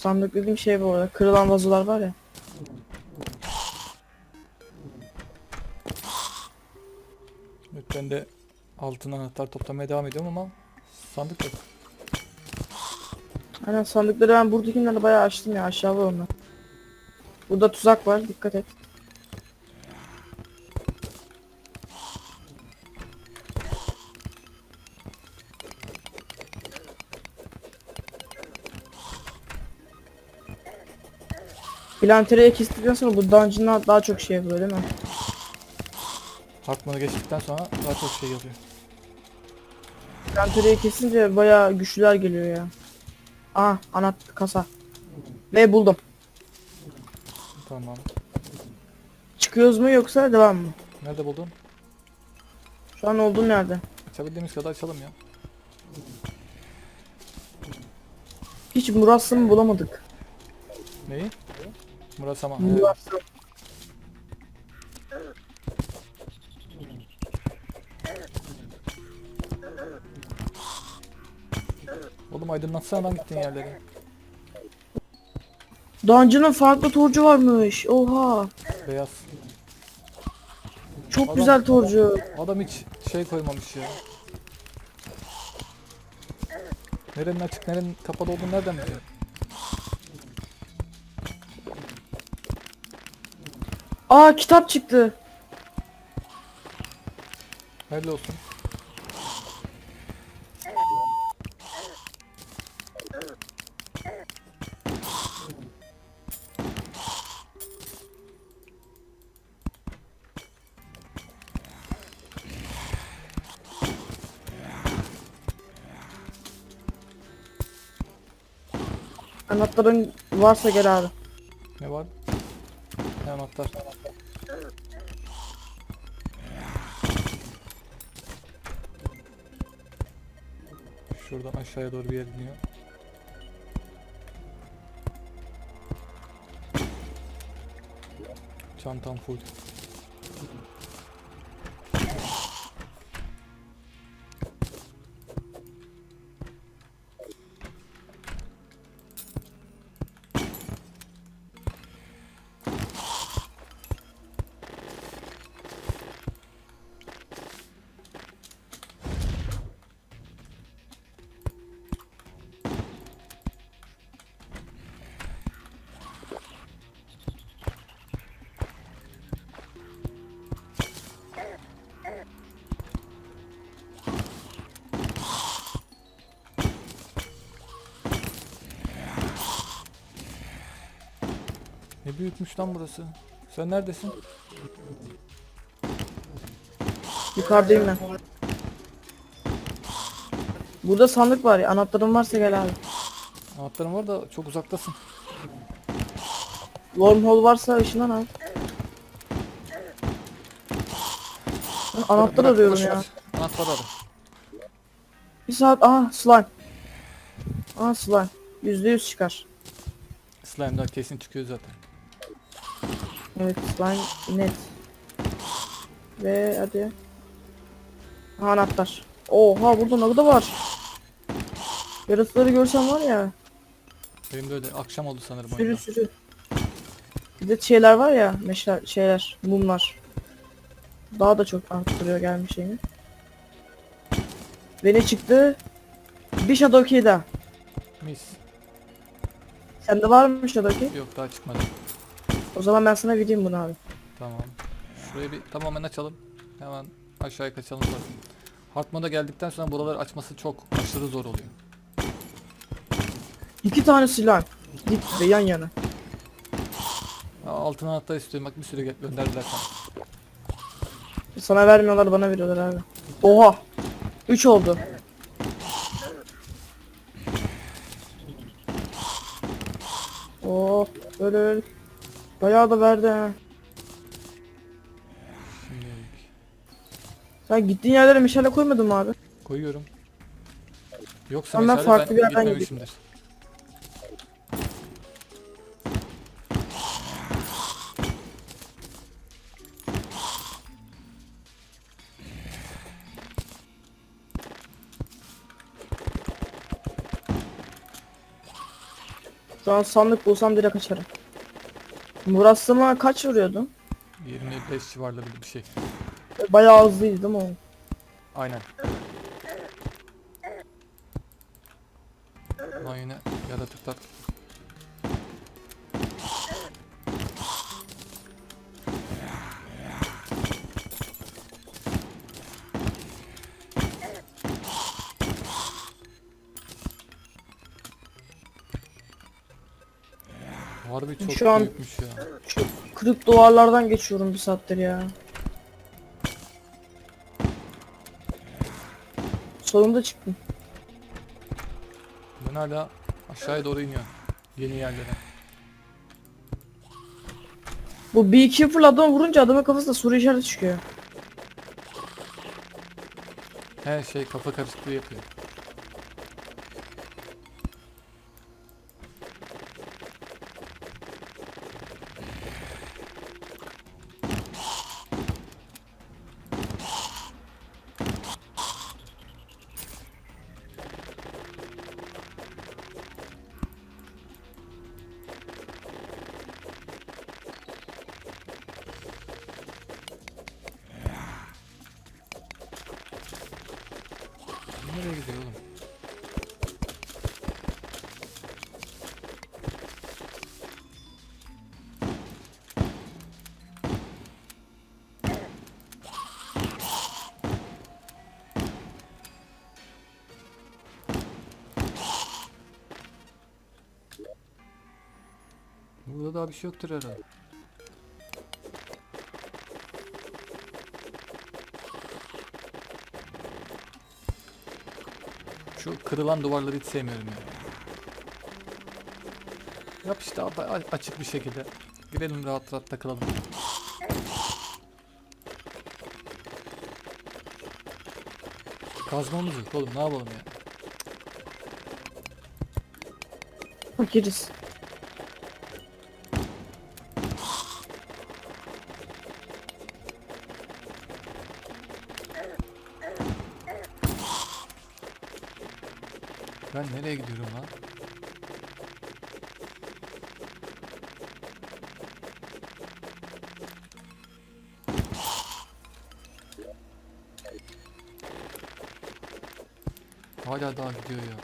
Sandık dediğim şey bu arada. Kırılan vazolar var ya. Evet ben de altın anahtar toplamaya devam ediyorum ama sandık yok. Aynen sandıkları ben buradakilerle bayağı açtım ya aşağı var onlar. Burada tuzak var dikkat et. Bilantereye kestikten sonra bu dungeon'lar daha çok şey yapıyor değil mi? Hartmanı geçtikten sonra daha çok şey yapıyor. Bilantereye kesince bayağı güçlüler geliyor ya. Aha anahtar kasa. Ve buldum. Tamam. Çıkıyoruz mu yoksa devam mı? Nerede buldun? Şu an olduğum yerde. Açabildiğimiz kadar açalım ya. Hiç Murass'ımı bulamadık. Neyi? Murasama. Evet. Murass'ım. Oğlum aydınlatsana lan gittiğin yerleri. Dungeon'ın farklı torcu varmış. Oha. Beyaz. Çok Adam- güzel torcu. Adam hiç şey koymamış ya. Nerenin açık nerenin kapalı olduğunu nereden biliyor? Aa kitap çıktı. Hayırlı olsun. Anahtarın varsa gel abi. Ne var? Ne anahtar? Şuradan aşağıya doğru bir yer iniyor. Çantam full. Ne büyükmüş lan burası. Sen neredesin? Yukarıdayım ben. Burada sandık var ya. Anahtarın varsa gel abi. Anahtarım var da çok uzaktasın. Wormhole varsa ışından al. Ben anahtar Bırak, arıyorum boş ya. ver. Anahtar ara. Bir saat aha slime. Aha slime. Yüzde yüz çıkar. Slime'dan kesin çıkıyor zaten. Evet slime net. Ve hadi. Aha, anahtar. Oha burada ne da var. Yaratıkları görsem var ya. Benim de öyle akşam oldu sanırım Sürü oyunda. sürü. Bir de şeyler var ya. Meşal şeyler. Mumlar. Daha da çok arttırıyor gelmiş şeyini. Ve ne çıktı? Bir Shadow Key daha. Mis. Sende var mı Shadow Key? Yok daha çıkmadı. O zaman ben sana vereyim bunu abi. Tamam. Şurayı bir tamamen açalım. Hemen aşağıya kaçalım. Hartman'a geldikten sonra buraları açması çok aşırı zor oluyor. İki tane silah. Dik ve yan yana. Ya altın anahtar istiyorum bak bir sürü gö- gönderdiler sana. Sana vermiyorlar bana veriyorlar abi. Oha. 3 oldu. Oh öyle öyle. Bayağı da verdi ha. Şimdilik. Sen gittiğin yerlere meşale koymadın mı abi? Koyuyorum. Yoksa Ama ben mesela farklı ben bir yerden gitmemişimdir. Şu an sandık bulsam direkt açarım. Muraslama kaç vuruyordu? 25 civarları bir şey. Bayağı hızlıydı değil mi o? Aynen. Lan yine yaratıklar. Harbi çok Şu an- büyükmüş ya. Şu kırık duvarlardan geçiyorum bir saattir ya. Sonunda çıktım. Ben hala aşağıya doğru iniyor. Yeni yerlere. Bu Beekeeper adamı vurunca adamın kafasında soru işareti çıkıyor. Her şey kafa karışıklığı yapıyor. Burada daha bir şey yoktur herhalde. Şu kırılan duvarları hiç sevmiyorum ya. Yap işte açık bir şekilde. Girelim rahat rahat takılalım. Kazmamız yok oğlum ne yapalım ya. Fakiriz. Ben nereye gidiyorum lan? Hala daha gidiyor ya.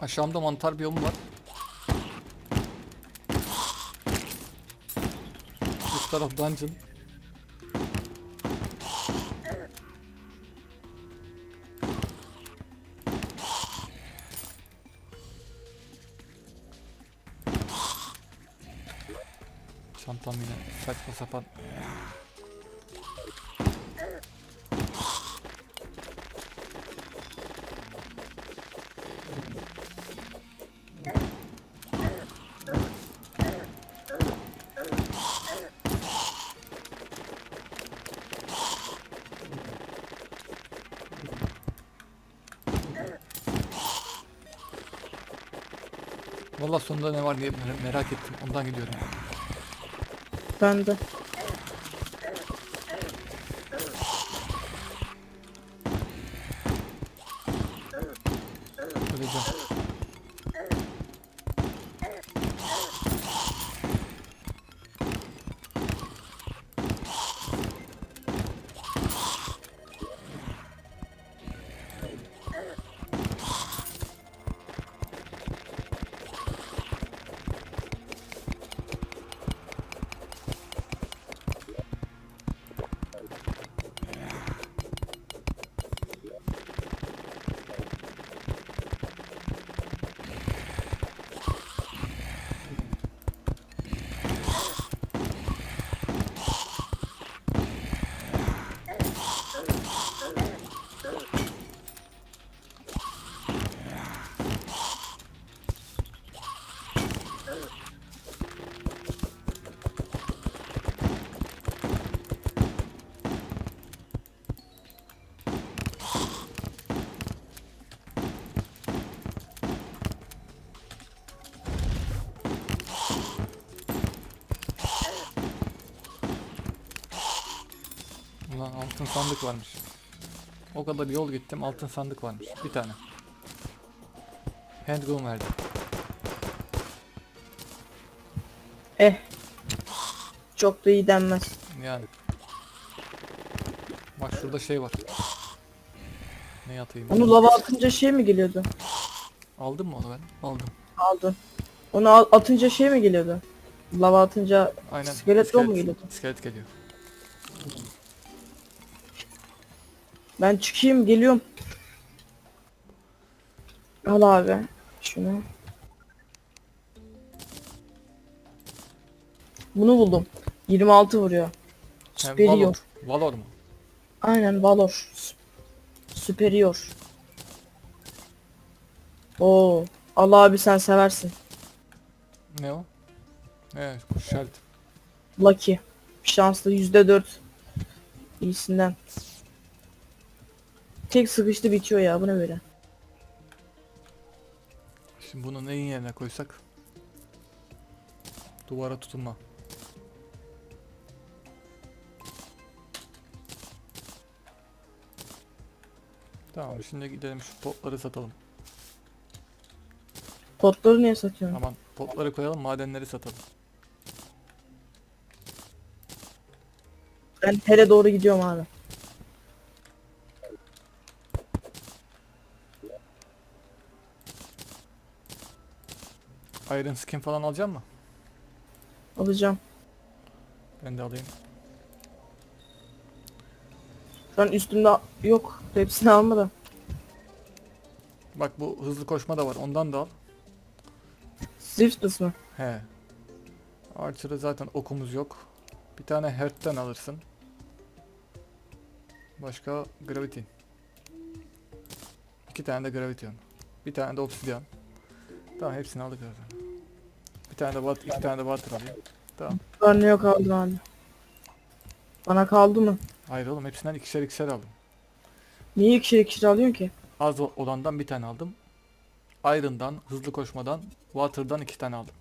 Aşağımda mantar biyomu var. Üst taraf dungeon. Çantam yine saçma sapan. Valla sonunda ne var diye mer- merak ettim. Ondan gidiyorum. Ben de. Altın sandık varmış. O kadar yol gittim altın sandık varmış. Bir tane. Handgun verdi. Eh. Çok da iyi denmez. Yani. Bak şurada şey var. Ne atayım? Onu lava atınca şey mi geliyordu? Aldın mı onu ben? Aldım. Aldım. Onu al- atınca şey mi geliyordu? Lava atınca Aynen. İskelet drone mu geliyordu? İskelet geliyor. Ben çıkayım geliyorum. Al abi. Şunu. Bunu buldum. 26 vuruyor. He, Superior. Valor. Valor mu? Aynen Valor. Superior. Oo. Allah abi sen seversin. Ne o? Evet, şart. Lucky. Şanslı %4. İyisinden. Tek sıkıştı bitiyor ya bu ne böyle? Şimdi bunu neyin yerine koysak? Duvara tutunma. Tamam şimdi gidelim şu potları satalım. Potları niye satıyorsun? Aman potları koyalım madenleri satalım. Ben hele doğru gidiyorum abi. Iron skin falan alacak mı? Alacağım. Ben de alayım. Şu an üstümde yok. Hepsini alma da. Bak bu hızlı koşma da var ondan da al. Swiftness mı? He. Archer'ı zaten okumuz yok. Bir tane Hearth'ten alırsın. Başka Gravity. İki tane de Gravity. Bir tane de Obsidian. Tamam hepsini aldık zaten. Bir tane de Water, iki tane de Water alayım. Tamam. Ben ne yok aldım abi. Bana kaldı mı? Hayır oğlum hepsinden ikişer ikişer aldım. Niye ikişer ikişer alıyorsun ki? Az olandan bir tane aldım. Iron'dan, hızlı koşmadan, Water'dan iki tane aldım.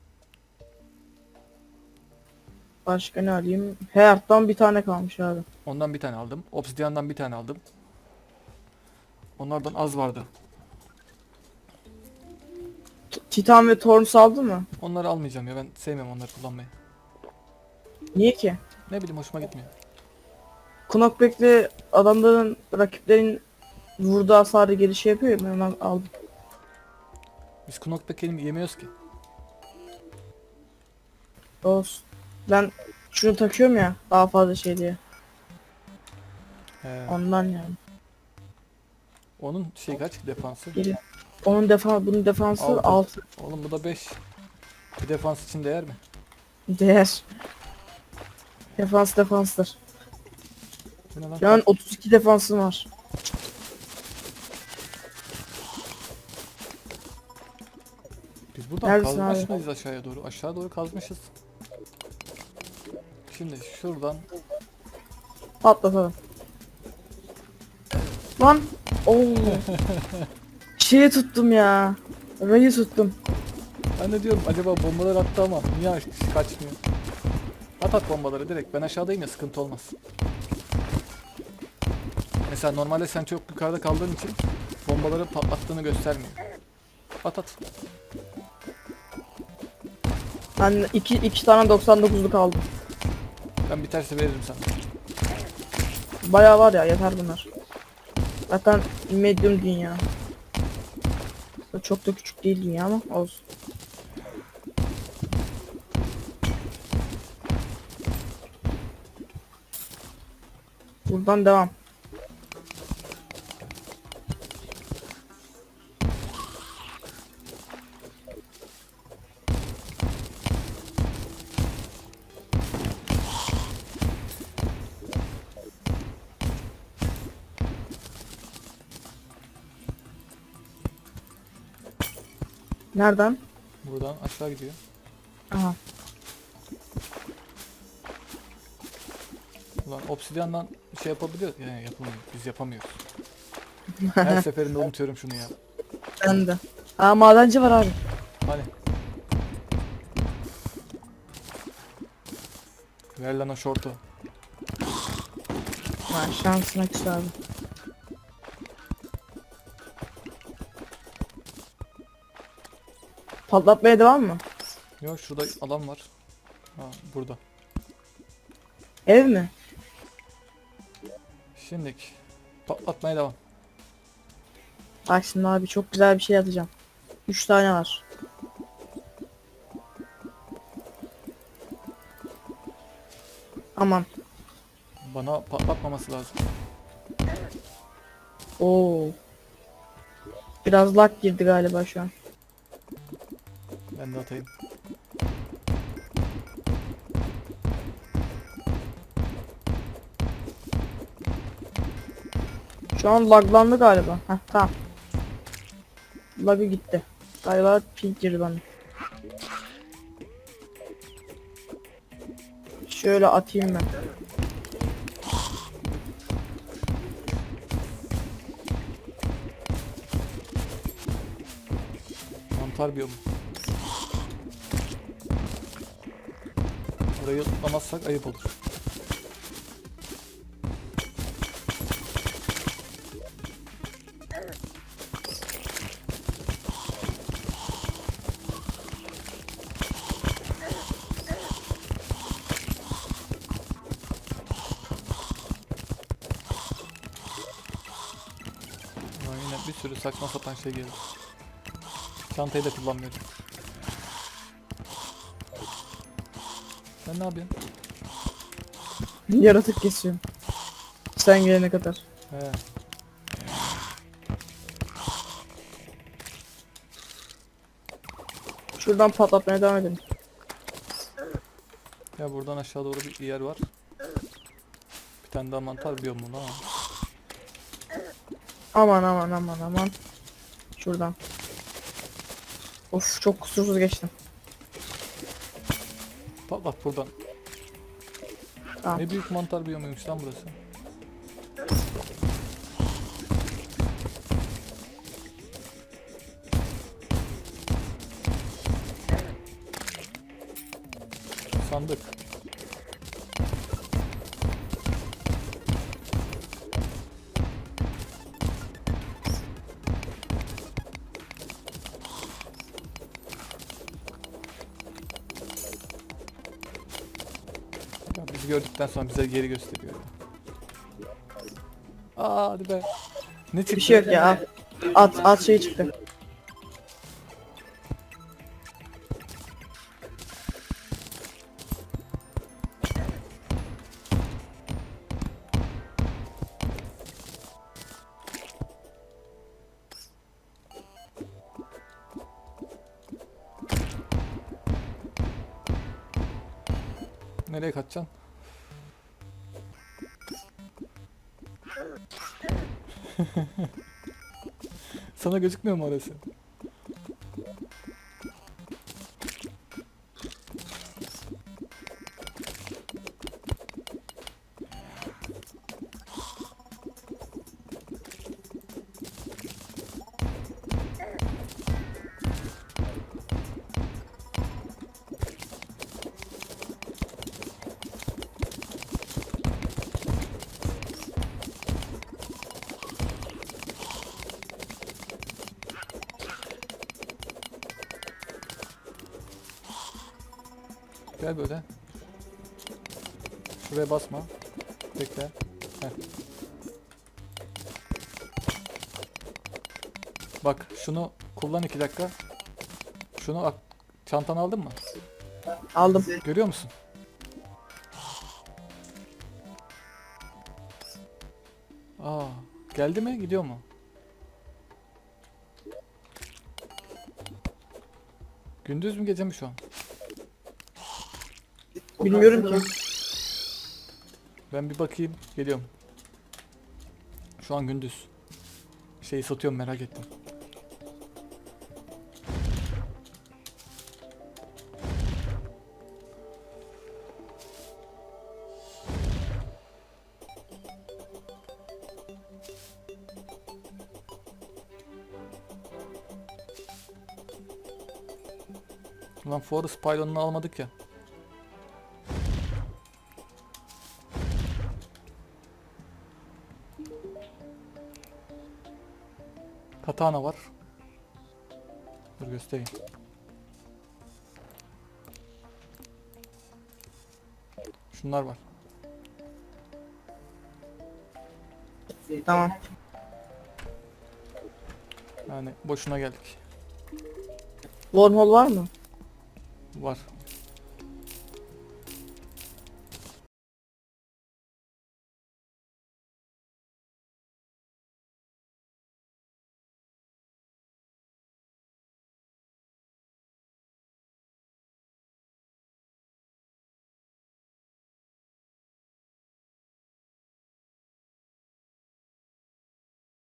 Başka ne alayım? Heart'tan bir tane kalmış abi. Ondan bir tane aldım. Obsidian'dan bir tane aldım. Onlardan az vardı. Titan ve Thorns aldın mı? Onları almayacağım ya ben sevmiyorum onları kullanmayı. Niye ki? Ne bileyim hoşuma gitmiyor. Knockback'le adamların rakiplerin vurduğu hasarı geri şey yapıyor ya ben onu aldım. Biz knockback elim yemiyoruz ki. Olsun. Ben şunu takıyorum ya daha fazla şey diye. He. Ondan yani. Onun şey kaç defansı? Geri. Onun defa bunun defansı Altı. 6 Oğlum bu da 5. Bir defans için değer mi? değer. Defans defanstır. Bu ne lan? Şu an 32 defansım var. Biz buradan Neredesin kazmış abi? mıyız aşağıya doğru? Aşağı doğru kazmışız. Şimdi şuradan Patlatalım. Lan. Oo. Şeyi tuttum ya. Rayı tuttum. ben de diyorum acaba bombalar attı ama niye aç- kaçmıyor? At at bombaları direkt. Ben aşağıdayım ya sıkıntı olmaz. Mesela normalde sen çok yukarıda kaldığın için bombaları patlattığını göstermiyor. At at. Ben iki, iki tane 99'luk aldım. Ben biterse veririm sana. Bayağı var ya yeter bunlar. Zaten medium dünya. Çok da küçük değil dünya ama olsun. Buradan devam. Nereden? Buradan aşağı gidiyor. Aha. Ulan obsidyandan şey yapabiliyor. Yani yapamıyor. Biz yapamıyoruz. Her seferinde unutuyorum şunu ya. Ben de. Aa madenci var abi. Hani. Ver lan o şortu. Ha, şansına küs abi. Patlatmaya devam mı? Yok şurada alan var. Ha burada. Ev mi? Şimdilik patlatmaya devam. Bak şimdi abi çok güzel bir şey atacağım. 3 tane var. Aman. Bana patlatmaması lazım. Oo. Biraz lag girdi galiba şu an. Ben de atayım. Şu an laglandı galiba. Heh tamam. Lagı gitti. Galiba ping girdi bana. Şöyle atayım ben. Mantar biyomu. Burayı tutlamazsak ayıp olur. Ulan yine bir sürü saçma sapan şey geldi. Çantayı da kullanmıyorum. Sen ne yapıyorsun? Yaratık kesiyorum. Sen gelene kadar. He. Şuradan patlatmaya devam edelim. Ya buradan aşağı doğru bir yer var. Bir tane daha mantar biyomu lan. Aman aman aman aman. Şuradan. Of çok kusursuz geçtim. Patlat buradan. Tamam. Ne büyük mantar biyomuymuş lan burası. Bizi gördükten sonra bize geri gösteriyor. Aa hadi be. Ne çıktı? Bir şey yok ya. At at şey çıktı. Sana gözükmüyor mu orası? Gel böyle. Şuraya basma. Bekle. Heh. Bak şunu kullan iki dakika. Şunu çantanı aldın mı? Aldım. Görüyor musun? Aa, geldi mi? Gidiyor mu? Gündüz mü gece mi şu an? Bilmiyorum ki. Ben bir bakayım. Geliyorum. Şu an gündüz. Şeyi satıyorum merak ettim. Ulan Forest Pylon'unu almadık ya. katana var. Dur göstereyim. Şunlar var. Tamam. Yani boşuna geldik. Wormhole var mı? Var.